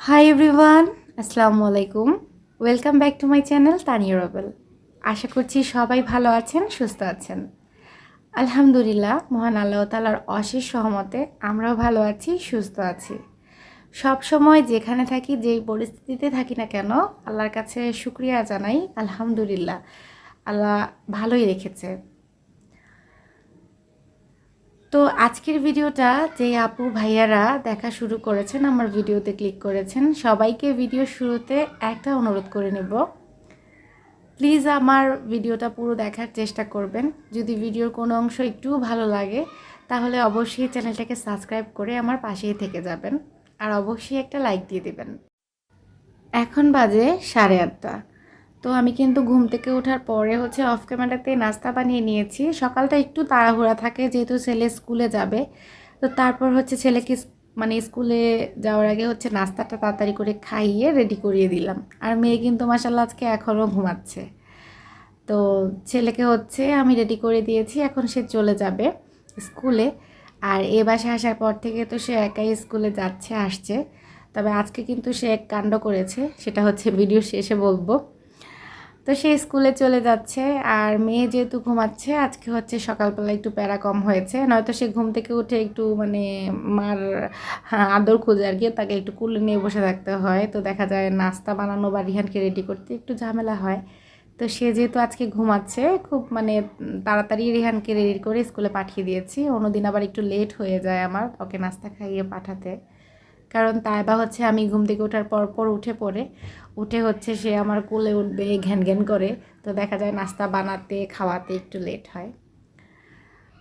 High everyone আসসালামু আলাইকুম। Welcome back to my channel Tania Robel আশা করছি সবাই ভালো আছেন, সুস্থ আছেন। আলহামদুলিল্লাহ, মহান আল্লাহ তালার অশেষ সহমতে আমরাও ভালো আছি, সুস্থ আছি। সব সময় যেখানে থাকি, যেই পরিস্থিতিতে থাকি না কেন, আল্লাহর কাছে শুক্রিয়া জানাই, আলহামদুলিল্লাহ। আল্লাহ ভালোই রেখেছে। তো আজকের ভিডিওটা যে আপু ভাইয়ারা দেখা শুরু করেছেন, আমার ভিডিওতে ক্লিক করেছেন, সবাইকে ভিডিও শুরুতে একটা অনুরোধ করে নেব। প্লিজ আমার ভিডিওটা পুরো দেখার চেষ্টা করবেন। যদি ভিডিওর কোনো অংশ একটু ভালো লাগে, তাহলে অবশ্যই চ্যানেলটাকে সাবস্ক্রাইব করে আমার পাশেই থেকে যাবেন। আর অবশ্যই একটা লাইক দিয়ে দেবেন। এখন বাজে সাড়ে আটটা। তো আমি কিন্তু ঘুম থেকে ওঠার পরে হচ্ছে অফ ক্যামেরাতে নাস্তা বানিয়ে নিয়েছি। সকালটা একটু তাড়াহুড়া থাকে, যেহেতু ছেলে স্কুলে যাবে। তো তারপর হচ্ছে ছেলেকে মানে স্কুলে যাওয়ার আগে হচ্ছে নাস্তাটা তাড়াতাড়ি করে খাইয়ে রেডি করিয়ে দিলাম। আর মেয়ে কিন্তু মাসাল্লাহ আজকে এখনও ঘুমাচ্ছে। তো ছেলেকে হচ্ছে আমি রেডি করে দিয়েছি, এখন সে চলে যাবে স্কুলে। আর এ বাসে আসার পর থেকে তো সে একাই স্কুলে যাচ্ছে, আসছে। তবে আজকে কিন্তু সে এক কাণ্ড করেছে, সেটা হচ্ছে ভিডিও শেষে বলব। তো সে স্কুলে চলে যাচ্ছে আর মেয়ে যেহেতু ঘুমাচ্ছে আজকে হচ্ছে সকালবেলা একটু প্যারা কম হয়েছে। নয়তো সে ঘুম থেকে উঠে একটু মানে মার হ্যাঁ, আদর খুঁজে আর কি তাকে একটু কুলে নিয়ে বসে থাকতে হয়। তো দেখা যায় নাস্তা বানানো বা রিহানকে রেডি করতে একটু ঝামেলা হয়। তো সে যেহেতু আজকে ঘুমাচ্ছে খুব মানে তাড়াতাড়ি রিহানকে রেডি করে স্কুলে পাঠিয়ে দিয়েছি। অন্যদিন আবার একটু লেট হয়ে যায় আমার ওকে নাস্তা খাইয়ে পাঠাতে। কারণ তাইবা হচ্ছে আমি ঘুম থেকে ওঠার পর পর উঠে পড়ে। উঠে হচ্ছে সে আমার কোলে উঠবে, ঘ্যান ঘ্যান করে। তো দেখা যায় নাস্তা বানাতে, খাওয়াতে একটু লেট হয়।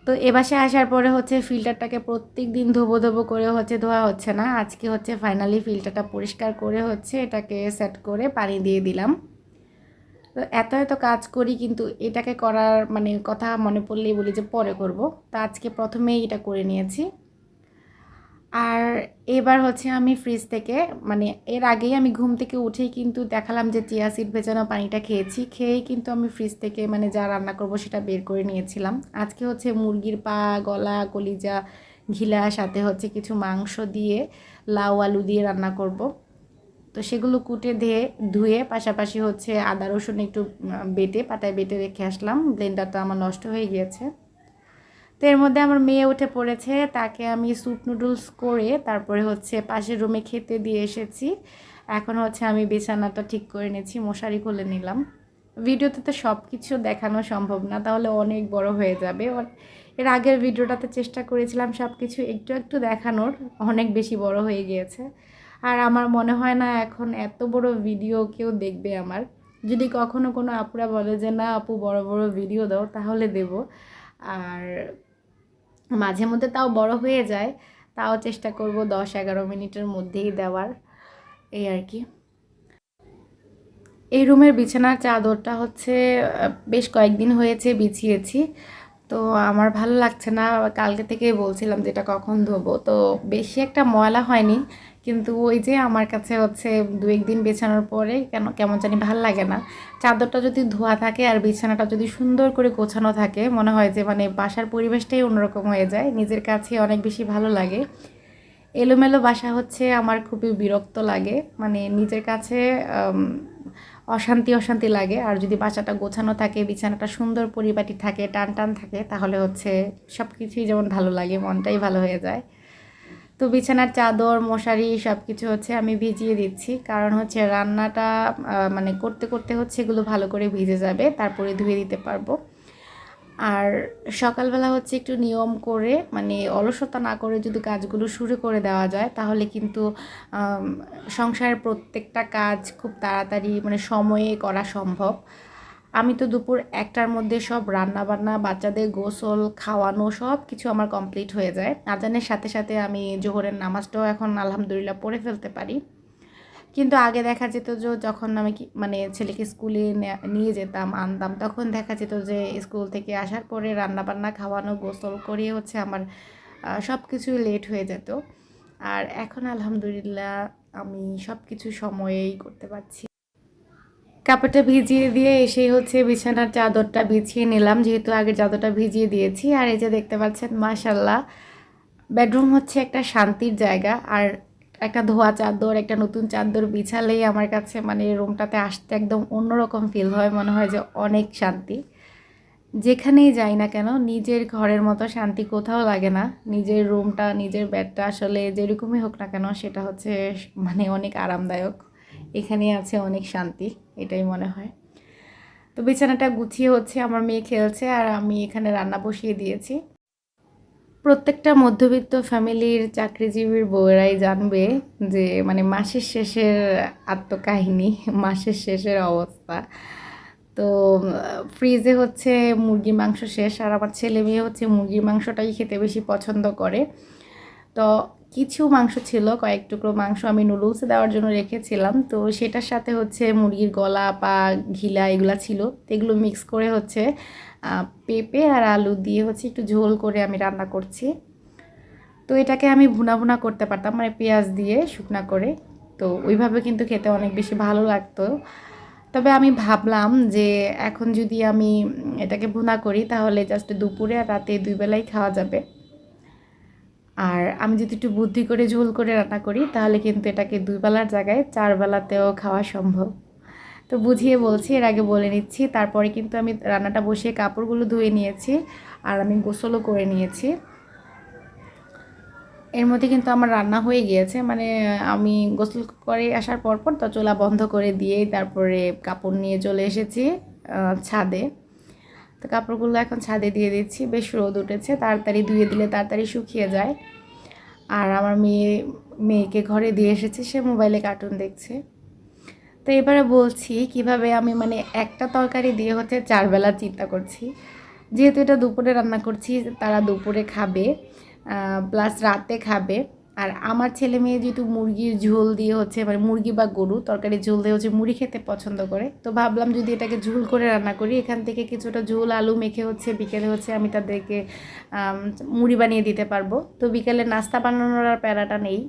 তো এ বাসে আসার পরে হচ্ছে ফিল্টারটাকে প্রত্যেক দিন ধোবো ধোবো করে হচ্ছে ধোয়া হচ্ছে না। আজকে হচ্ছে ফাইনালি ফিল্টারটা পরিষ্কার করে হচ্ছে এটাকে সেট করে পানি দিয়ে দিলাম। তো এত এত কাজ করি কিন্তু এটাকে করার মানে কথা মনে পড়লেই বলি যে পরে করব। তো আজকে প্রথমেই এটা করে নিয়েছি। আর এবার হচ্ছে আমি ফ্রিজ থেকে মানে এর আগেই আমি ঘুম থেকে উঠেই কিন্তু দেখালাম যে চিয়া সিড ভেজানো পানিটা খেয়েছি, খেয়েই কিন্তু আমি ফ্রিজ থেকে মানে যা রান্না করব সেটা বের করে নিয়েছিলাম। আজকে হচ্ছে মুরগির পা, গলা, কলিজা ঘিলা, সাথে হচ্ছে কিছু মাংস দিয়ে লাউ, আলু দিয়ে রান্না করব। তো সেগুলো কুটে ধুয়ে ধুয়ে পাশাপাশি হচ্ছে আদা, রসুন একটু বেটে পাটায় বেটে রেখে আসলাম। ব্লেন্ডারটা আমার নষ্ট হয়ে গিয়েছে। তো এর মধ্যে আমার মেয়ে উঠে পড়েছে, তাকে আমি স্যুপ নুডলস করে তারপরে হচ্ছে পাশের রুমে খেতে দিয়ে এসেছি। এখন হচ্ছে আমি বিছানাটা ঠিক করে নিয়েছি, মশারি খুলে নিলাম। ভিডিওতে তো সব কিছু দেখানো সম্ভব না, তাহলে অনেক বড় হয়ে যাবে। এর আগের ভিডিওটাতে চেষ্টা করেছিলাম সব কিছু একটু একটু দেখানোর, অনেক বেশি বড় হয়ে গিয়েছে। আর আমার মনে হয় না এখন এত বড় ভিডিও কেউ দেখবে আমার। যদি কখনো কোনো আপুরা বলে যে, না আপু, বড় বড় ভিডিও দাও, তাহলে দেব। আর মাঝে মধ্যে তাও বড় হয়ে যায়, তাও চেষ্টা করব দশ এগারো মিনিটের মধ্যেই দেওয়ার, এই আর কি। এই রুমের বিছানার চাদরটা হচ্ছে বেশ কয়েকদিন হয়েছে বিছিয়েছি, তো আমার ভালো লাগছে না। কালকে থেকেই বলছিলাম যেটা কখন ধোবো, তো বেশি একটা ময়লা হয়নি। কিন্তু ওই যে আমার কাছে হচ্ছে দু একদিন বেছানোর পরে কেন, কেমন জানি ভালো লাগে না। চাদরটা যদি ধোয়া থাকে আর বিছানাটা যদি সুন্দর করে গোছানো থাকে, মনে হয় যে মানে বাসার পরিবেশটাই অন্যরকম হয়ে যায়, নিজের কাছে অনেক বেশি ভালো লাগে। এলোমেলো বাসা হচ্ছে আমার খুবই বিরক্ত লাগে মানে নিজের কাছে অশান্তি অশান্তি লাগে। আর যদি বাসাটা গোছানো থাকে, বিছানাটা সুন্দর পরিপাটি থাকে, টান টান থাকে, তাহলে হচ্ছে সব কিছুই যেমন ভালো লাগে, মনটাই ভালো হয়ে যায়। তো বিছানার চাদর, মশারি সব কিছু হচ্ছে আমি ভিজিয়ে দিচ্ছি। কারণ হচ্ছে রান্নাটা মানে করতে করতে হচ্ছে এগুলো ভালো করে ভিজে যাবে, তারপরে ধুয়ে দিতে পারব। আর সকালবেলা হচ্ছে একটু নিয়ম করে মানে অলসতা না করে যদি কাজগুলো শুরু করে দেওয়া যায়, তাহলে কিন্তু সংসারের প্রত্যেকটা কাজ খুব তাড়াতাড়ি মানে সময়ে করা সম্ভব। আমি তো দুপুর একটার মধ্যে সব রান্না বান্না বাচ্চাদের গোসল, খাওয়ানো সব কিছু আমার কমপ্লিট হয়ে যায়। আজানের সাথে সাথে আমি জোহরের নামাজটাও এখন আলহামদুলিল্লাহ পড়ে ফেলতে পারি। কিন্তু আগে দেখা যেত যে যখন আমি মানে ছেলেকে স্কুলে নিয়ে যেতাম, আনতাম, তখন দেখা যেত যে স্কুল থেকে আসার পরে রান্না বান্না খাওয়ানো, গোসল করিয়ে হচ্ছে আমার সব কিছু লেট হয়ে যেত। আর এখন আলহামদুলিল্লাহ আমি সব কিছু সময়েই করতে পারছি। কাপড়টা ভিজিয়ে দিয়ে এসেই হচ্ছে বিছানার চাদরটা বিছিয়ে নিলাম, যেহেতু আগে চাদরটা ভিজিয়ে দিয়েছি। আর এই যে দেখতে পাচ্ছেন মাশাল্লাহ বেডরুম হচ্ছে একটা শান্তির জায়গা। আর একটা ধোয়া চাদর, একটা নতুন চাদর বিছালেই আমার কাছে মানে রুমটাতে আসতে একদম অন্যরকম ফিল হয়, মনে হয় যে অনেক শান্তি। যেখানেই যাই না কেন, নিজের ঘরের মতো শান্তি কোথাও লাগে না। নিজের রুমটা, নিজের বেডটা আসলে যেরকমই হোক না কেন, সেটা হচ্ছে মানে অনেক আরামদায়ক। এখানে আছে অনেক শান্তি, এটাই মনে হয়। তো বিছানাটা গুছিয়ে হচ্ছে, আমার মেয়ে খেলছে আর আমি এখানে রান্না বসিয়ে দিয়েছি। প্রত্যেকটা মধ্যবিত্ত ফ্যামিলির চাকরিজীবীর বউয়েরাই জানবে যে মানে মাসের শেষের আত্মকাহিনী, মাসের শেষের অবস্থা। তো, ফ্রিজে হচ্ছে মুরগির মাংস শেষ আর আমার ছেলে মেয়ে হচ্ছে মুরগির মাংসটাই খেতে বেশি পছন্দ করে। তো কিছু মাংস ছিল, কয়েক টুকরো মাংস আমি নুডলস দেওয়ার জন্য রেখেছিলাম। তো সেটার সাথে হচ্ছে মুরগির গলা, পা, ঘিলা এগুলো ছিল। এগুলো মিক্স করে হচ্ছে পেঁপে আর আলু দিয়ে হচ্ছে একটু ঝোল করে আমি রান্না করছি। তো এটাকে আমি ভুনা ভুনা করতে পারতাম মানে পেঁয়াজ দিয়ে শুকনা করে। তো ওইভাবে কিন্তু খেতে অনেক বেশি ভালো লাগতো। তবে আমি ভাবলাম যে এখন যদি আমি এটাকে ভুনা করি, তাহলে জাস্ট দুপুরে আর রাতে দুই বেলাই খাওয়া যাবে। আর আমি যদি একটু বুদ্ধি করে ঝোল করে রান্না করি, তাহলে কিন্তু এটাকে দুই বেলার জায়গায়, চার বেলাতেও খাওয়া সম্ভব। তো বুঝিয়ে বলছি, এর আগে বলে নিচ্ছি, তারপরে কিন্তু আমি রান্নাটা বসিয়ে কাপড়গুলো ধুয়ে নিয়েছি, আর আমি গোসলও করে নিয়েছি। এর মধ্যে কিন্তু আমার রান্না হয়ে গিয়েছে মানে আমি গোসল করে আসার পর পর তো চোলা বন্ধ করে দিয়েই তারপরে কাপড় নিয়ে চলে এসেছি ছাদে। তো কাপড়গুলো এখন ছাদে দিয়ে দিচ্ছি, বেশ রোদ উঠেছে, তাড়াতাড়ি ধুয়ে দিলে তাড়াতাড়ি শুকিয়ে যায়। আর আমার মেয়ে, মেয়েকে ঘরে দিয়ে এসেছে, সে মোবাইলে কার্টুন দেখছে। তো এবারে বলছি, কীভাবে আমি মানে একটা তরকারি দিয়ে হচ্ছে চারবেলা চিন্তা করছি। যেহেতু এটা দুপুরে রান্না করছি, তারা দুপুরে খাবে প্লাস রাতে খাবে। আর আমার ছেলে মেয়ে যেহেতু মুরগির ঝোল দিয়ে হচ্ছে মানে মুরগি বা গরু, তরকারি ঝোল দিয়ে হচ্ছে মুড়ি খেতে পছন্দ করে। তো ভাবলাম যদি এটাকে ঝোল করে রান্না করি, এখান থেকে কিছুটা ঝোল, আলু মেখে হচ্ছে বিকেলে হচ্ছে আমি তাদেরকে মুড়ি বানিয়ে দিতে পারব। তো বিকেলে নাস্তা বানানোর আর প্যারাটা নেই।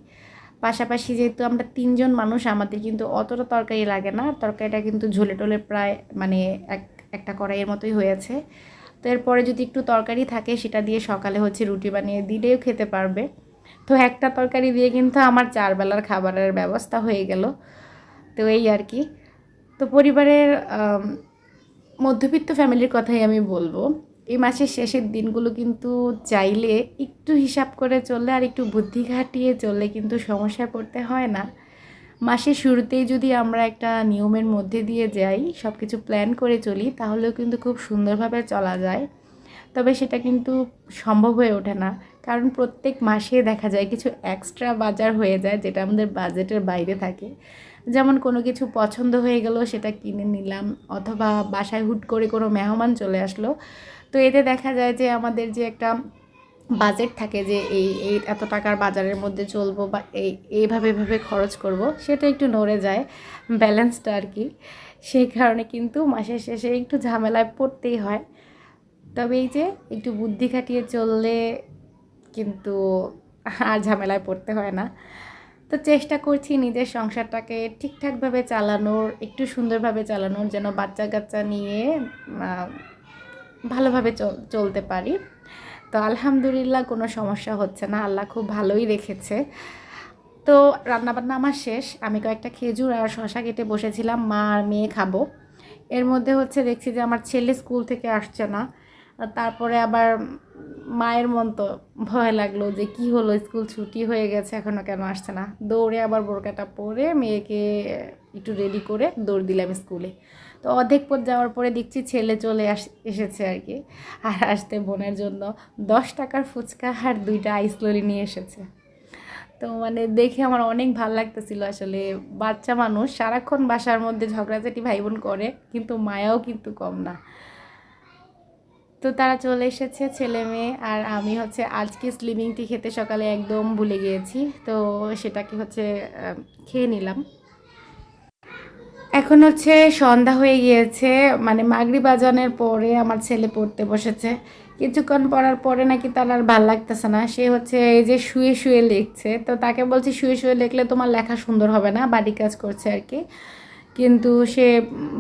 পাশাপাশি যেহেতু আমরা তিনজন মানুষ, আমাদের কিন্তু অতটা তরকারি লাগে না। তরকারিটা কিন্তু ঝোলে টোলে প্রায় মানে এক, একটা কড়াইয়ের মতোই হয়েছে তো এরপরে যদি একটু তরকারি থাকে, সেটা দিয়ে সকালে হচ্ছে রুটি বানিয়ে দিলেও খেতে পারবে। তো একটা তরকারি দিয়ে কিন্তু আমার চার বেলার খাবারের ব্যবস্থা হয়ে গেল। তো এই আর কি। তো পরিবারের মধ্যবিত্ত ফ্যামিলির কথাই আমি বলব। এই মাসের শেষের দিনগুলো কিন্তু চাইলে একটু হিসাব করে চললে আর একটু বুদ্ধি খাটিয়ে চললে কিন্তু সমস্যায় পড়তে হয় না। মাসের শুরুতেই যদি আমরা একটা নিয়মের মধ্যে দিয়ে যাই সব কিছু প্ল্যান করে চলি, তাহলেও কিন্তু খুব সুন্দরভাবে চলা যায়। তবে সেটা কিন্তু সম্ভব হয়ে ওঠে না। কারণ প্রত্যেক মাসে দেখা যায় কিছু এক্সট্রা বাজার হয়ে যায় যেটা আমাদের বাজেটের বাইরে থাকে। যেমন কোনো কিছু পছন্দ হয়ে গেল সেটা কিনে নিলাম অথবা বাসায় হুট করে কোনো মেহমান চলে আসলো। তো এতে দেখা যায় যে আমাদের যে একটা বাজেট থাকে যে এই এই এত টাকার বাজারের মধ্যে চলবো বা এই, এইভাবে, এভাবে খরচ করব, সেটা একটু নড়ে যায় ব্যালেন্সটা আর কি। সেই কারণে কিন্তু মাসের শেষে একটু ঝামেলায় পড়তেই হয়। তবে এই যে একটু বুদ্ধি খাটিয়ে চললে কিন্তু আর ঝামেলায় পড়তে হয় না। তো চেষ্টা করছি নিজের সংসারটাকে ঠিকঠাকভাবে চালানোর, একটু সুন্দরভাবে চালানোর যেন বাচ্চা কাচ্চা নিয়ে ভালোভাবে চলতে পারি। তো আলহামদুলিল্লাহ কোনো সমস্যা হচ্ছে না, আল্লাহ খুব ভালোই রেখেছে। তো রান্নাবান্না আমার শেষ, আমি কয়েকটা খেজুর আর শশা কেটে বসেছিলাম, মা আর মেয়ে খাব। এর মধ্যে হচ্ছে দেখছি যে আমার ছেলে স্কুল থেকে আসছে না। তারপরে আবার মায়ের মন তো ভয় লাগল যে কি হলো? স্কুল ছুটি হয়ে গেছে এখনও কেন আসছে না? দৌড়ে আবার বোরকাটা পরে মেয়েকে একটু রেডি করে দৌড় দিলাম স্কুলে। তো অর্ধেক পথ যাওয়ার পরে দেখছি ছেলে চলে আস, এসেছে আর কি। আর আসতে বোনের জন্য দশ টাকার ফুচকা আর দুইটা আইসললি নিয়ে এসেছে। তো মানে দেখে আমার অনেক ভালো লাগতেছিল আসলে। বাচ্চা মানুষ সারাক্ষণ বাসার মধ্যে ঝগড়াঝাটি ভাই বোন করে, কিন্তু মায়াও কিন্তু কম না। তো তারা চলে এসেছে, ছেলে মেয়ে, আর আমি হচ্ছে আজকে স্লিমিং টি খেতে সকালে একদম ভুলে গিয়েছি, তো সেটাকে হচ্ছে খেয়ে নিলাম। এখন হচ্ছে সন্ধ্যা হয়ে গিয়েছে মানে মাগরি বাজানের পরে আমার ছেলে পড়তে বসেছে। কিছুক্ষণ পড়ার পরে নাকি তার আর ভালো লাগতেছে না, সে হচ্ছে এই যে শুয়ে শুয়ে লিখছে। তো তাকে বলছি, শুয়ে শুয়ে লিখলে তোমার লেখা সুন্দর হবে না বাড়ি কাজ করছে আর কি। কিন্তু সে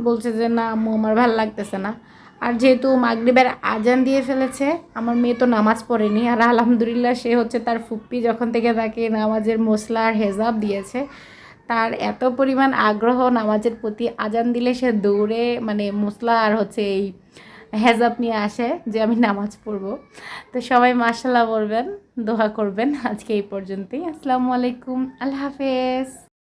বলছে যে, না আম্মু, আমার ভালো লাগতেছে না। আর যেহেতু মাগরিবের আজান দিয়ে ফেলেছে, আমার মেয়ে তো নামাজ পড়েনি। আর আলহামদুলিল্লাহ সে হচ্ছে তার ফুপ্পি যখন থেকে তাকে নামাজের মশলা আর হেজাব দিয়েছে, তার এত পরিমাণ আগ্রহ নামাজের প্রতি আজান দিলে সে দৌড়ে মানে মশলা আর হচ্ছে এই হেজাব নিয়ে আসে যে আমি নামাজ পড়ব। তো সবাই মার্শাল্লাহ বলবেন, দোয়া করবেন আজকে এই পর্যন্তই। আসসালামু আলাইকুম, আল্লাহ হাফেজ।